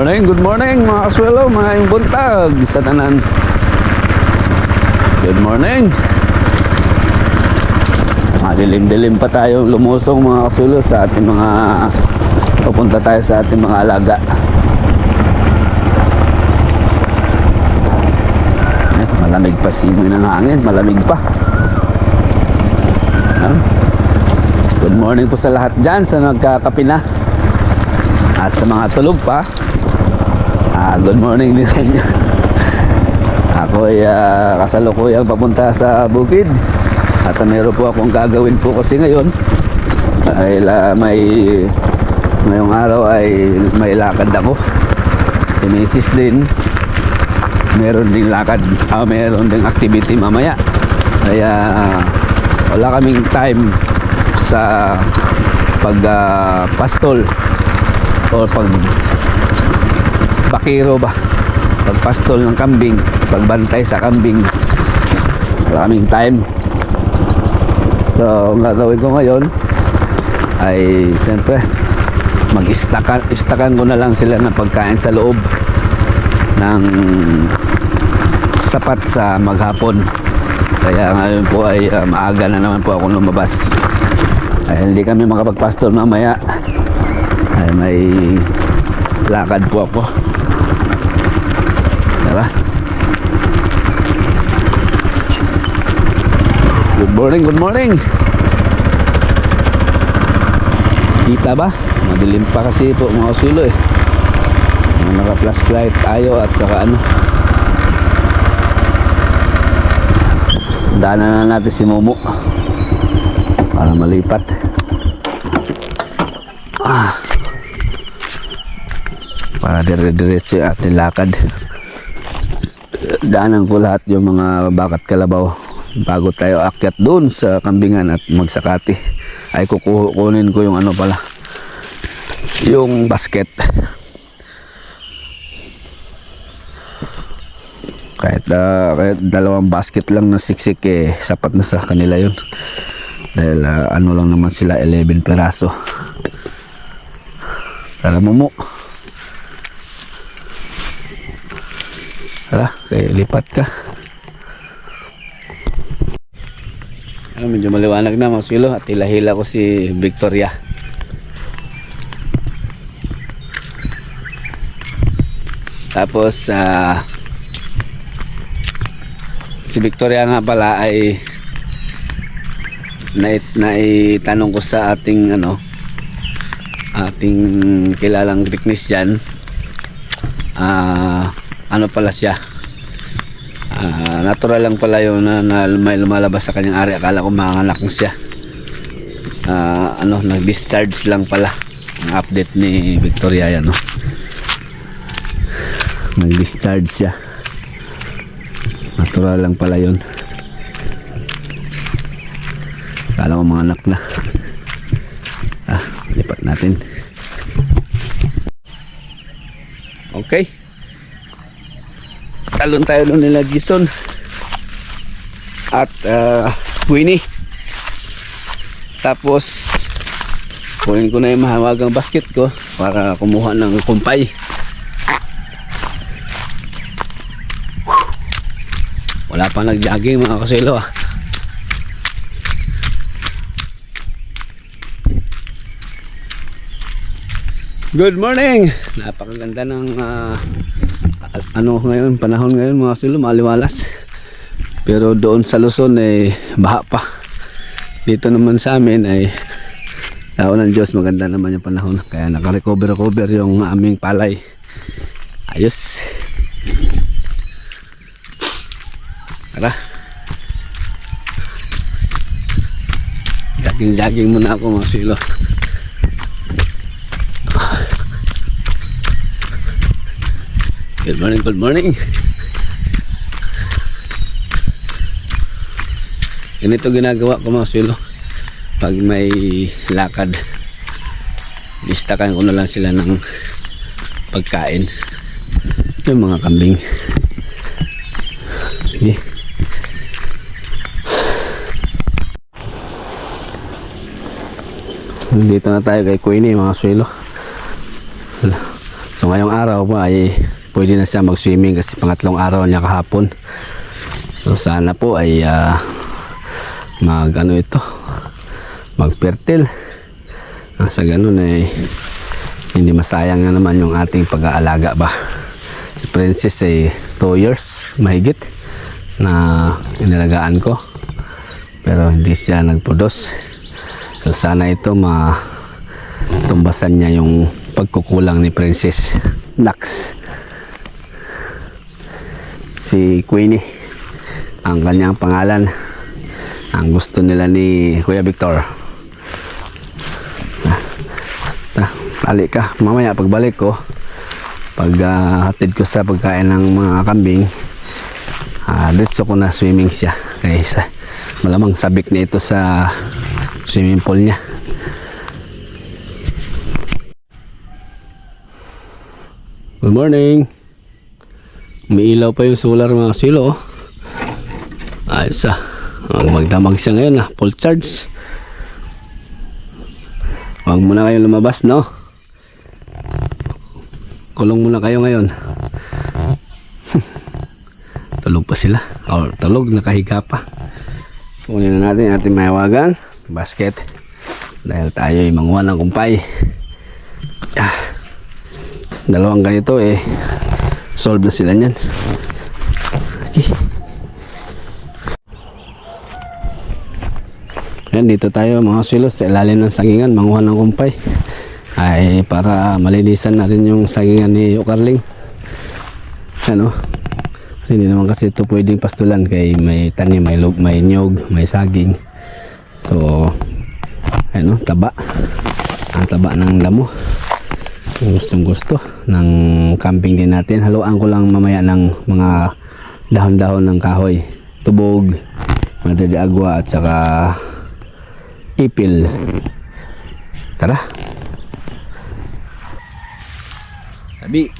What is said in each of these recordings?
morning, good morning mga kaswelo, mga yung buntag sa tanan. Good morning. Madilim-dilim pa tayo lumusong mga kaswelo sa ating mga pupunta tayo sa ating mga alaga. Eh, malamig pa simoy ng hangin, malamig pa. Good morning po sa lahat dyan sa nagkakape na. At sa mga tulog pa, ah, good morning din sa. Ako ay ah, kasalukuyang papunta sa bukid. At meron po akong gagawin po kasi ngayon. Dahil ah, may ngayong araw ay may lakad ako. Si Mrs. din, meron ding lakad, ah, meron ding activity mamaya. Kaya ah, wala kaming time sa pag ah, pastol pag bakiro ba? Pagpastol ng kambing pagbantay sa kambing. Wala kaming time. So ang gagawin ko ngayon ay siyempre mag-istakan istakan ko na lang sila ng pagkain sa loob ng sapat sa maghapon. Kaya ngayon po ay uh, maaga na naman po ako lumabas. Ay hindi kami makapagpastol mamaya. Ay may lakad po ako tara good morning good morning. Kita ba? Madilim pa kasi po mga sulo eh. Mga naka flashlight tayo at saka ano. Daanan na natin si Momo para malipat. Ah. Para dire-diretso yung ating lakad. Daanan ko lahat yung mga bakat kalabaw bago tayo akyat doon sa kambingan at magsakati. Ay kukunin ko yung ano pala yung basket. Kahit, ah, kahit dalawang basket lang na siksik eh sapat na sa kanila yun. Dahil ah, ano lang naman sila 11 peraso tara mo tara kaya lipat ka ano, medyo maliwanag na mga silo. At hilahila ko si Victoria. Tapos ah si Victoria nga pala ay nait naitanong ko sa ating ano ating kilalang technician ah ano pala siya Natural lang pala yun na, na may lumalabas sa kanyang ari. Akala ko manganak na siya. Ah, ano nag discharge lang pala ang update ni Victoria yan no? Nag discharge siya. Natural lang pala yun. Akala ko mga anak na. Ah lipat natin. Okay. Talon tayo nila Jason at uh, Winnie tapos kunin ko na yung mahawagang basket ko para kumuha ng kumpay wala pa nag-jogging mga kasilo ah. Good morning! Napakaganda ng ah, ano ngayon, panahon ngayon mga kasilo, maliwalas. Pero doon sa Luzon ay baha pa. Dito naman sa amin ay tao ng Diyos maganda naman yung panahon. Kaya nakarecover-recover yung aming palay. Ayos. Tara. Jogging-jogging muna ako mga silo. Good morning, good morning. Ganito ginagawa ko mga silo. Pag may lakad, listakan ko na lang sila ng pagkain. Yung mga kambing. Sige. Nandito na tayo kay Queenie mga swelo. So ngayong araw po ay pwede na siya mag-swimming kasi pangatlong araw niya kahapon. So sana po ay ah, mag ano ito, mag-fertile. Ah, sa ganun ay hindi masayang na naman yung ating pag-aalaga ba. Si Princess ay 2 years mahigit na inalagaan ko. Pero hindi siya nagproduce. So sana ito ma tumbasan niya yung pagkukulang ni Princess Nak. Si Queenie ang kanyang pangalan. Ang gusto nila ni Kuya Victor. Ta, balik ka. Mamaya pagbalik ko, pag ah, hatid ko sa pagkain ng mga kambing, ah ditso ko na swimming siya. Kaya malamang sabik na ito sa swimming pool niya. Good morning. Umiilaw pa yung solar mga silo. Oh. Ayos ah. Mag magdamag siya ngayon ah. Full charge. Huwag muna kayo lumabas no. Kulong muna kayo ngayon. tulog pa sila. Or tulog, nakahiga pa. Kunin na natin ating mayawagan. Basket. Dahil tayo ay manguha ng kumpay. Ah. Dalawang ganito eh. Solve na sila niyan. Yan, dito tayo mga silos sa ilalim ng sagingan, manguha ng kumpay. Ay, para malinisan natin yung sagingan ni Ukarling. Ano? Kasi hindi naman kasi ito pwedeng pastulan kay may tanim, may, lug, may nyog, may saging. So, ano, taba. Ang taba ng. Kung gustong gusto ng camping din natin. Haluan ko lang mamaya ng mga dahon-dahon ng kahoy. Tubog, madadi agwa at saka ipil. Tara. Tabi.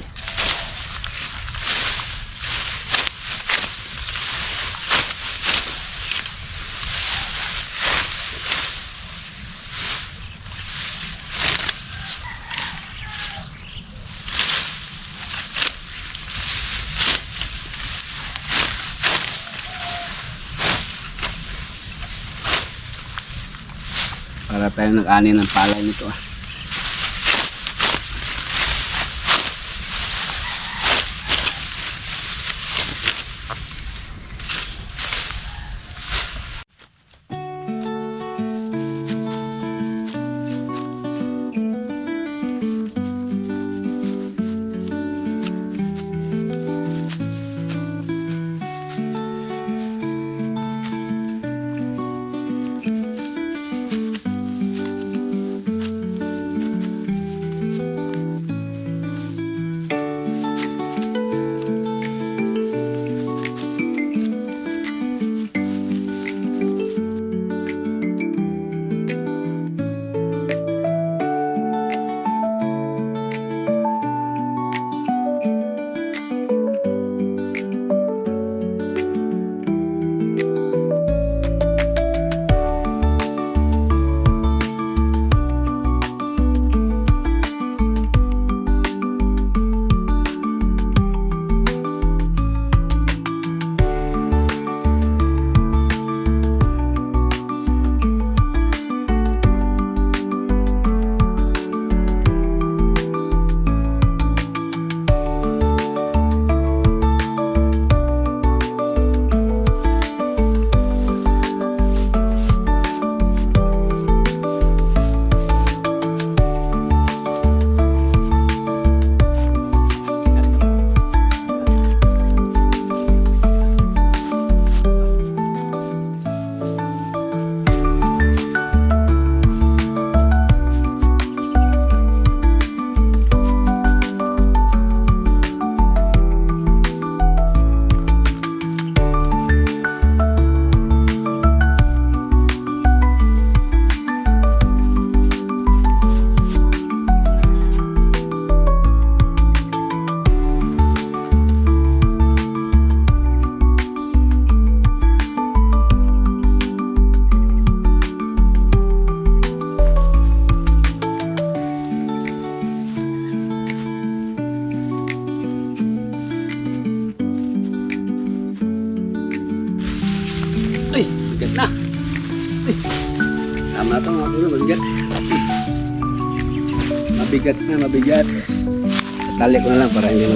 Para tayo nag-ani ng palay nito ah. Na lang para hindi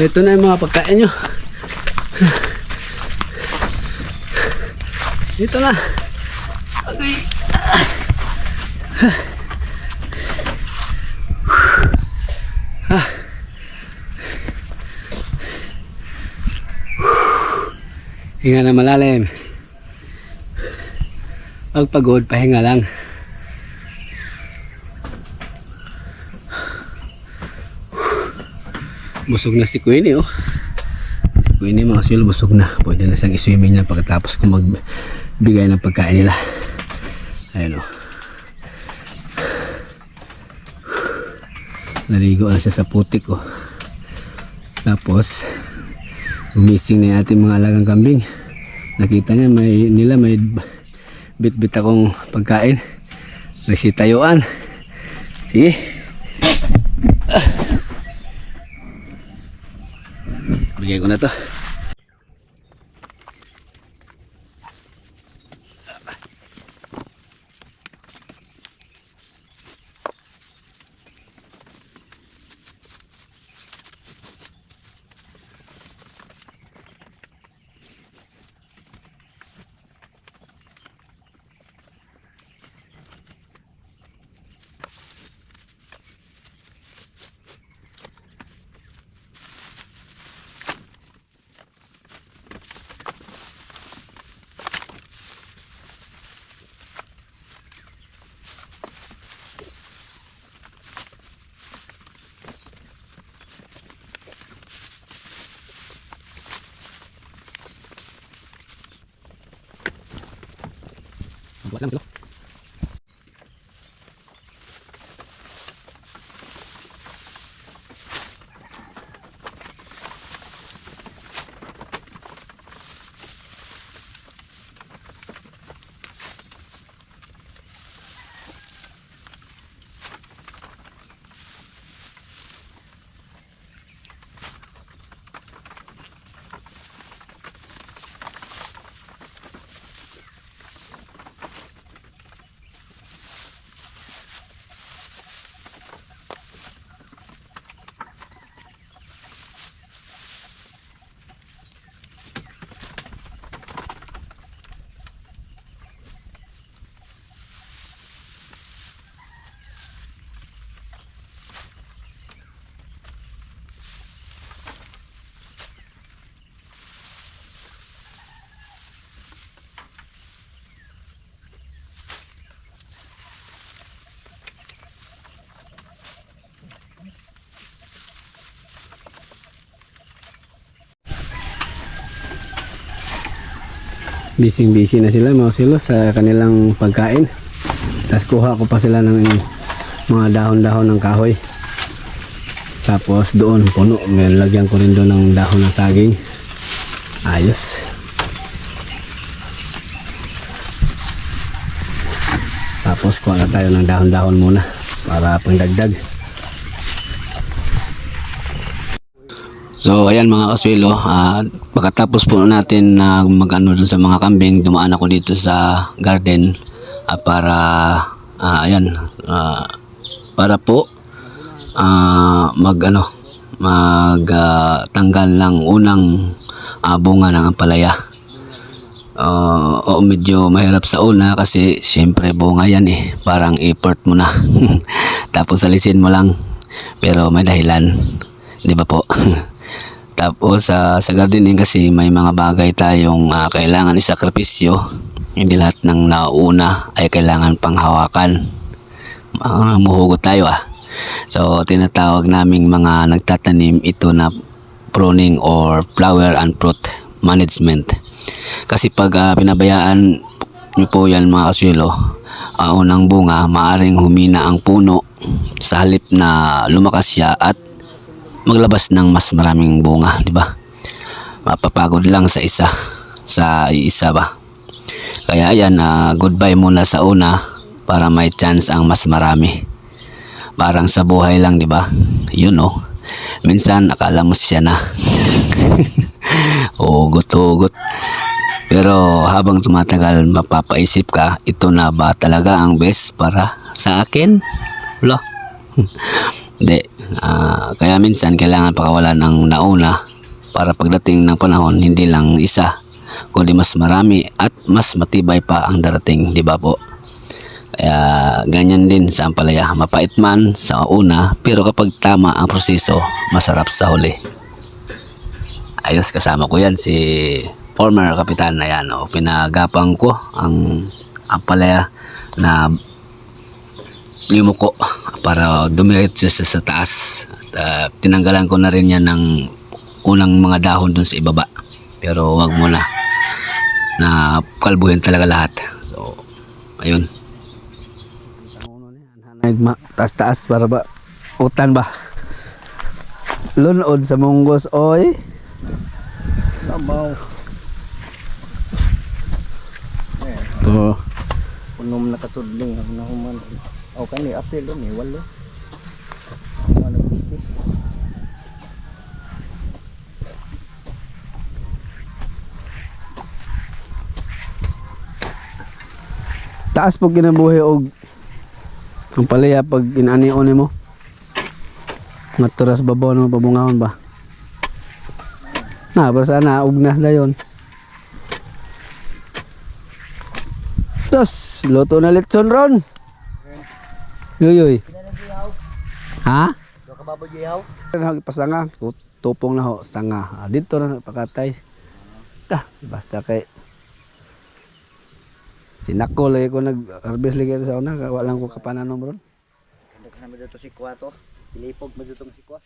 Ito na yung mga pagkain nyo. Ito na. Agoy. Ah. Hinga na malalim. Pag pagod, pahinga lang. Busog na si Queenie oh. Si Queenie mga sil, busog na. Pwede na siyang iswimming niya pagkatapos kung magbigay ng pagkain nila. Ayun oh. Naligo na siya sa putik oh. Tapos, gumising na yung ating mga alagang kambing. Nakita niya may, nila may bit-bit akong pagkain. Nagsitayuan. Sige. Bigay ko na to. 我先走了。Busy busy na sila mga silo sa kanilang pagkain. Tapos kuha ko pa sila ng mga dahon-dahon ng kahoy. Tapos doon puno, may lagyan ko rin doon ng dahon ng saging. Ayos. Tapos kuha na tayo ng dahon-dahon muna para pangdagdag. So ayan mga kaswelo, ah, pagkatapos po natin na mag-ano dun sa mga kambing, dumaan ako dito sa garden ah, para ah, ayan, ah, para po ah, mag ano, mag ah, tanggal lang unang ah, bunga ng ampalaya. Uh, oo, medyo mahirap sa una kasi syempre bunga yan eh. Parang effort mo na. Tapos alisin mo lang. Pero may dahilan. Di ba po? Tapos ah, sa gardening kasi may mga bagay tayong ah, kailangan isakripisyo. Hindi lahat ng nauna ay kailangan panghawakan. Uh, muhugot tayo ah. So tinatawag naming mga nagtatanim ito na pruning or flower and fruit management. Kasi pag ah, pinabayaan nyo po yan mga kaswelo, ah, unang bunga, maaring humina ang puno sa halip na lumakas siya at maglabas ng mas maraming bunga, di ba? Mapapagod lang sa isa, sa isa ba? Kaya yan, ah, goodbye muna sa una para may chance ang mas marami. Parang sa buhay lang, di ba? Yun oh. Minsan akala mo siya na. Hugot-hugot. Pero habang tumatagal, mapapaisip ka, ito na ba talaga ang best para sa akin? Wala. Hindi. Ah, kaya minsan kailangan pakawalan ng nauna para pagdating ng panahon, hindi lang isa, kundi mas marami at mas matibay pa ang darating, di ba po? Kaya ganyan din sa ampalaya. Mapait man sa una, pero kapag tama ang proseso, masarap sa huli. Ayos kasama ko yan si former kapitan na yan. O, pinagapang ko ang ampalaya na yumuko para dumiretso siya sa taas. At, ah, tinanggalan ko na rin yan ng unang mga dahon dun sa ibaba. Pero wag mo na na kalbuhin talaga lahat. So, ayun. Nagma, taas-taas para ba utan ba? Lunod sa munggos oy. Sabaw. To. Punom na katudling ang nahuman. O kani apil doon eh, walo. Ang ano gusto. Taas po kinabuhi og ang palaya pag inanion mo. Maturas babaw ng pabungahon ba? Na, basta na ugnas dayon. Tos, luto na litson ron. Yoyoy. Ha? Do ka baboy gihaw? Ano pasanga, tupong na ho sanga. Ah, dito na pakatay. Ah, basta kay Sinako lagi ko nag-harvest lagi ito sa una, wala ko kapananom ron. Daghan mo dito si Kwa to. Pilipog mo dito si Kwa.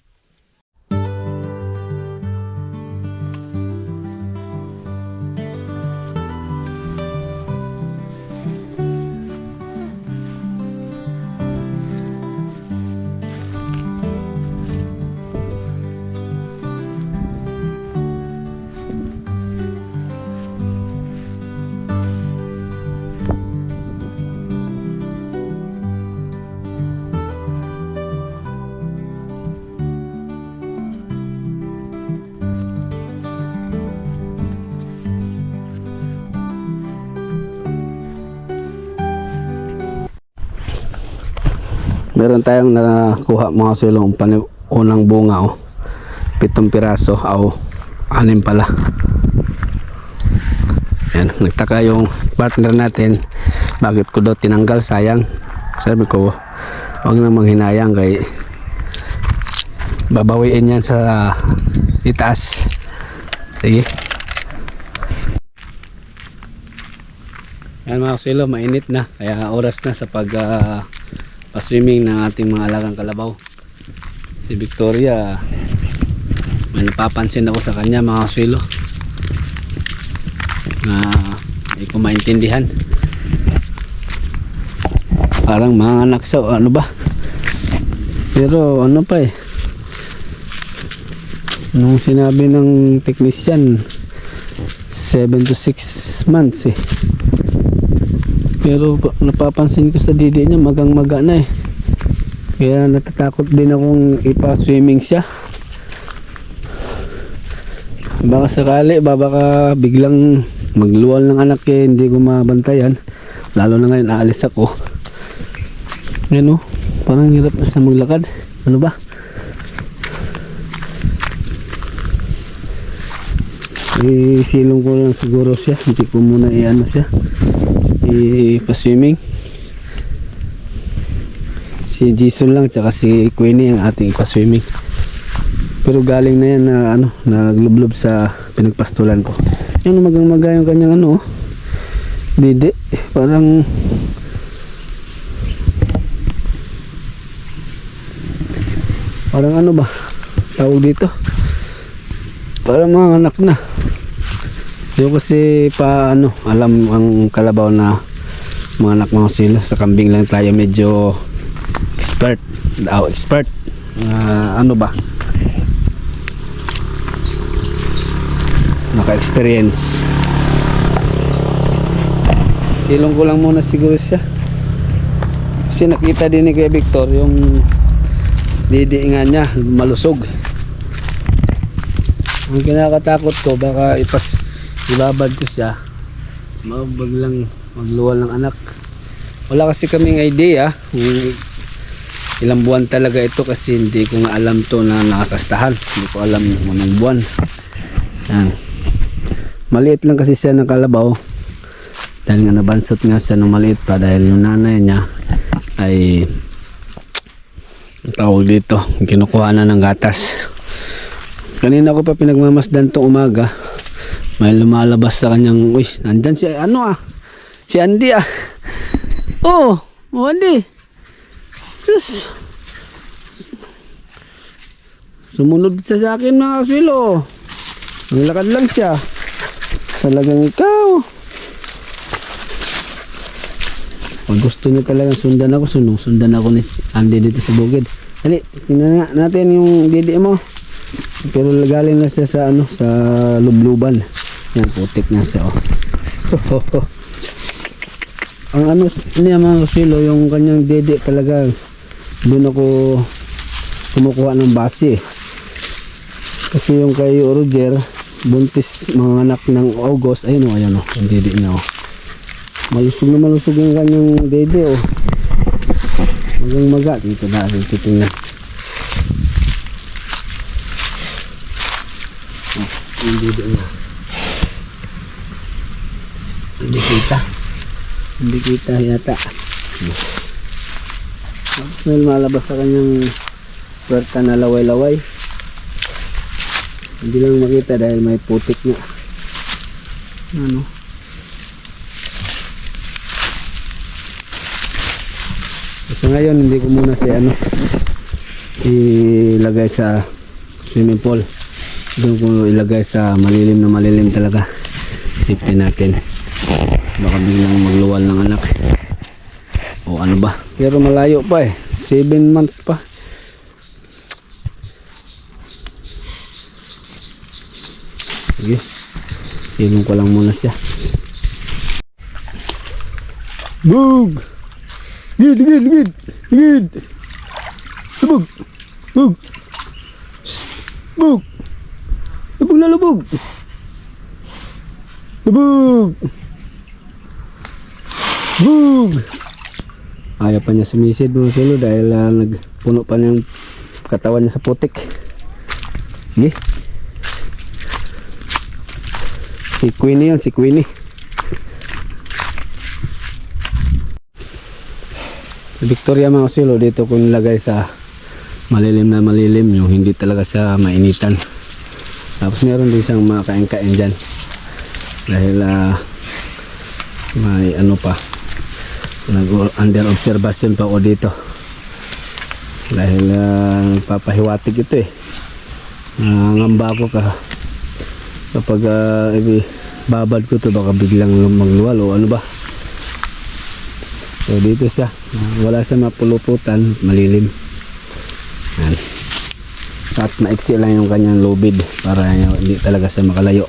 Meron tayong nakuha mga silong unang bunga oh. Pitong piraso aw anim pala. Yan, nagtaka yung partner natin bakit ko daw tinanggal sayang. Sabi ko, wag na manghinayang kay babawiin yan sa itaas. Sige. Yan mga silo, mainit na. Kaya oras na sa pag ah, pa-swimming ng ating mga alagang kalabaw. Si Victoria, may napapansin ako sa kanya mga swilo. Na Hindi ko maintindihan. Parang mga anak sa ano ba? Pero ano pa eh. Nung sinabi ng technician 7 to 6 months eh. Pero pa- napapansin ko sa didi niya magang maga na eh. Kaya natatakot din akong ipa-swimming siya. Baka sakali, ba- baka biglang magluwal ng anak eh, hindi ko mabantayan. Lalo na ngayon, aalis ako. Yan o, parang hirap na siya maglakad. Ano ba? Isilong ko lang siguro siya. Hindi ko muna i-ano siya. I-pa-swimming. Si Jason lang, tsaka si Queenie ang ating ipa-swimming. Pero galing na yan na ano, naglublob sa pinagpastulan ko. Yan magang maga yung kanyang ano, oh. didi. Parang parang ano ba tawag dito parang mga anak na yung kasi pa ano alam ang kalabaw na mga anak mga sila sa kambing lang tayo medyo expert daw expert. Ah, ano ba? Naka-experience. Silong ko lang muna siguro siya. Kasi nakita din ni Kuya Victor yung didi nga niya malusog. Ang kinakatakot ko baka ipas ibabad ko siya. Mabaglang magluwal ng anak. Wala kasi kaming idea kung ilang buwan talaga ito kasi hindi ko nga alam to na nakakastahan. Hindi ko alam kung buwan. Yan. Maliit lang kasi siya ng kalabaw. Dahil nga nabansot nga siya nung maliit pa dahil yung nanay niya ay tawag dito kinukuha na ng gatas. Kanina ko pa pinagmamasdan tong umaga may lumalabas sa kanyang uy nandyan si ano ah? Si Andy ah. Oh oh Andy. Diyos. Sumunod siya sa akin mga kaswilo. Ang lakad lang siya. Talagang ikaw. Pag gusto niya talagang sundan ako. Sundan ako ni Andy dito sa bukid. Dali, tingnan natin yung didi mo. Pero galing na siya sa ano, sa lubluban. Yan, putik na siya, oh. Ang ano niya mga kasilo, yung kanyang dede talaga, doon ako kumukuha ng base. Kasi yung kay Roger, buntis mga anak ng August, ayun o, ayun o, yung dede niya o. Malusog na malusog yung kanyang dede o. Magang maga dito na ating titingnan. Oh, hindi doon na. Hindi kita. Hindi kita yata. Tapos may lumalabas sa kanyang puwerta na laway-laway. Hindi lang makita dahil may putik nga. Ano? So ngayon hindi ko muna si ano ilagay sa swimming pool. Doon ko ilagay sa malilim na malilim talaga. Safety natin. Baka biglang magluwal ng anak. O ano ba? Pero malayo pa eh. 7 months pa. Sige. Silong ko lang muna siya. Boog! Gid, gid, gid, gid. Lubog. Bug. Bug. Lubog na lubog. Lubog. Bug. Ayaw pa niya sumisid mga silo dahil ah, nagpuno pa niya yung katawan niya sa putik. Sige. Si Queenie yan, si Queenie. Victoria mga silo dito ko nilagay sa malilim na malilim yung hindi talaga siya mainitan tapos meron din siyang mga kain-kain dyan dahil ah, may ano pa nag under observation pa ako dito dahil uh, nagpapahiwatig ito eh nangamba ako ka kapag uh, babad ko to baka biglang magluwal o ano ba. So dito siya. Ah, Wala sa mapuluputan, malilim. Yan. At maiksi lang yung kanyang lubid para hindi talaga siya makalayo.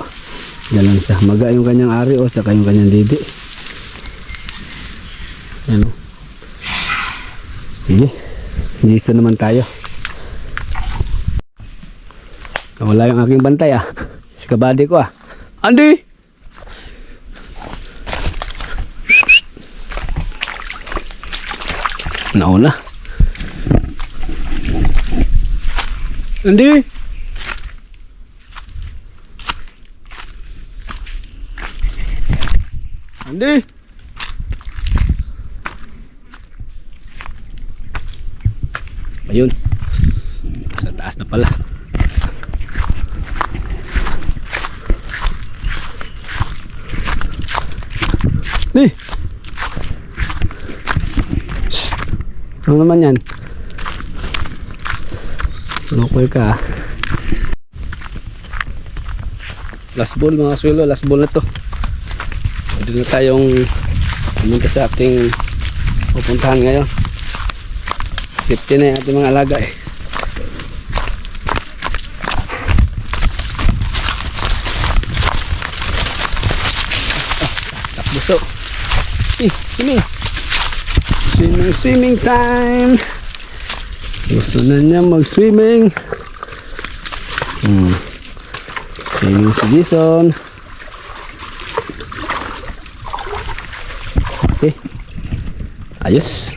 Yan lang siya. Maga yung kanyang ari o saka yung kanyang didi. Yan o. Sige. Dito naman tayo. Wala yung aking bantay ah. Si kabady ko ah. Andy! Nauna. Andy! Andy! Ayun. Sa taas na pala. Ni! Shhh! Ano naman yan? Lokoy ka ah. Last ball mga swelo, last ball na to. Pwede na tayong pumunta sa ating pupuntahan ngayon. Safety na yung ating mga alaga eh. Takbuso. Eh, swimming. Swimming, swimming time. Gusto na niya mag-swimming. Hmm. Swimming si Jason. Okay. Ayos.